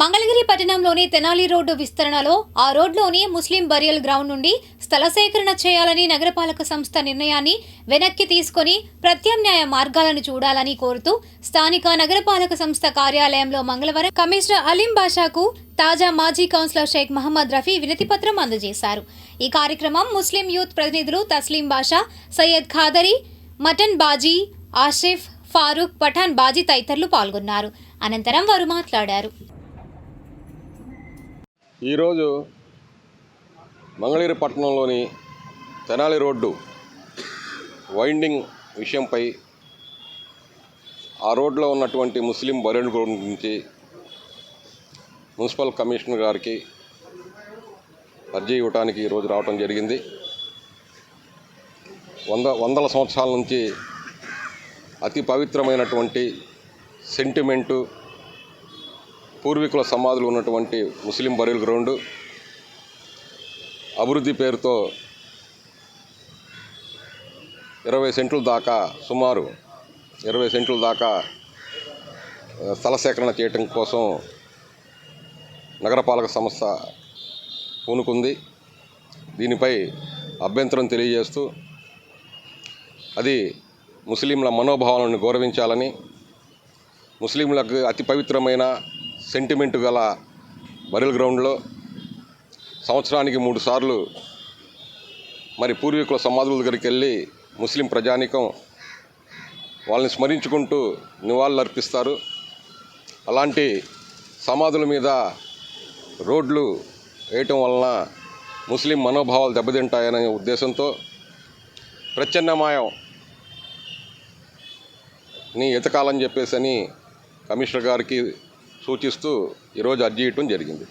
మంగళగిరి పట్టణంలోని తెనాలి రోడ్డు విస్తరణలో ఆ రోడ్లోని ముస్లిం బరియల్ గ్రౌండ్ నుండి స్థల సేకరణ చేయాలని నగరపాలక సంస్థ నిర్ణయాన్ని వెనక్కి తీసుకొని ప్రత్యామ్నాయ మార్గాలను చూడాలని కోరుతూ స్థానిక నగరపాలక సంస్థ కార్యాలయంలో మంగళవారం కమిషనర్ అలీం బాషాకు తాజా మాజీ కౌన్సిలర్ షేక్ మహమ్మద్ రఫీ వినతిపత్రం అందజేశారు. ఈ కార్యక్రమం ముస్లిం యూత్ ప్రతినిధులు తస్లీం బాషా సయ్యద్ ఖాదరి మటన్ బాజీ ఆషిఫ్ ఫారూక్ పఠాన్ బాజీ తదితరులు పాల్గొన్నారు. అనంతరం వారు మాట్లాడారు. ఈరోజు మంగళగిరి పట్టణంలోని తెనాలి రోడ్డు వైండింగ్ విషయంపై ఆ రోడ్లో ఉన్నటువంటి ముస్లిం బరెండ్ గురించి మున్సిపల్ కమిషనర్ గారికి అర్జీ ఇవ్వడానికి ఈరోజు రావటం జరిగింది. వంద వందల సంవత్సరాల నుంచి అతి పవిత్రమైనటువంటి సెంటిమెంటు పూర్వీకుల సమాధులు ఉన్నటువంటి ముస్లిం బరీల్ గ్రౌండ్ అభివృద్ధి పేరుతో ఇరవై సెంట్ల దాకా సుమారు ఇరవై సెంట్ల దాకా స్థల సేకరణ చేయటం కోసం నగరపాలక సంస్థ పూనుకుంది. దీనిపై అభ్యంతరం తెలియజేస్తూ అది ముస్లింల మనోభావాలను గౌరవించాలని ముస్లింలకు అతి పవిత్రమైన సెంటిమెంట్ గల బరిల్ గ్రౌండ్లో సంవత్సరానికి మూడు సార్లు మరి పూర్వీకుల సమాధుల దగ్గరికి వెళ్ళి ముస్లిం ప్రజానికం వాళ్ళని స్మరించుకుంటూ నివాళులు అర్పిస్తారు అలాంటి సమాధుల మీద రోడ్లు వేయటం వలన ముస్లిం మనోభావాలు దెబ్బతింటాయనే ఉద్దేశంతో ప్రత్యామ్నాయం నీ ఎతకాలని చెప్పేసి అని కమిషనర్ గారికి సూచిస్తూ ఈరోజు అర్జీ ఇవ్వటం జరిగింది.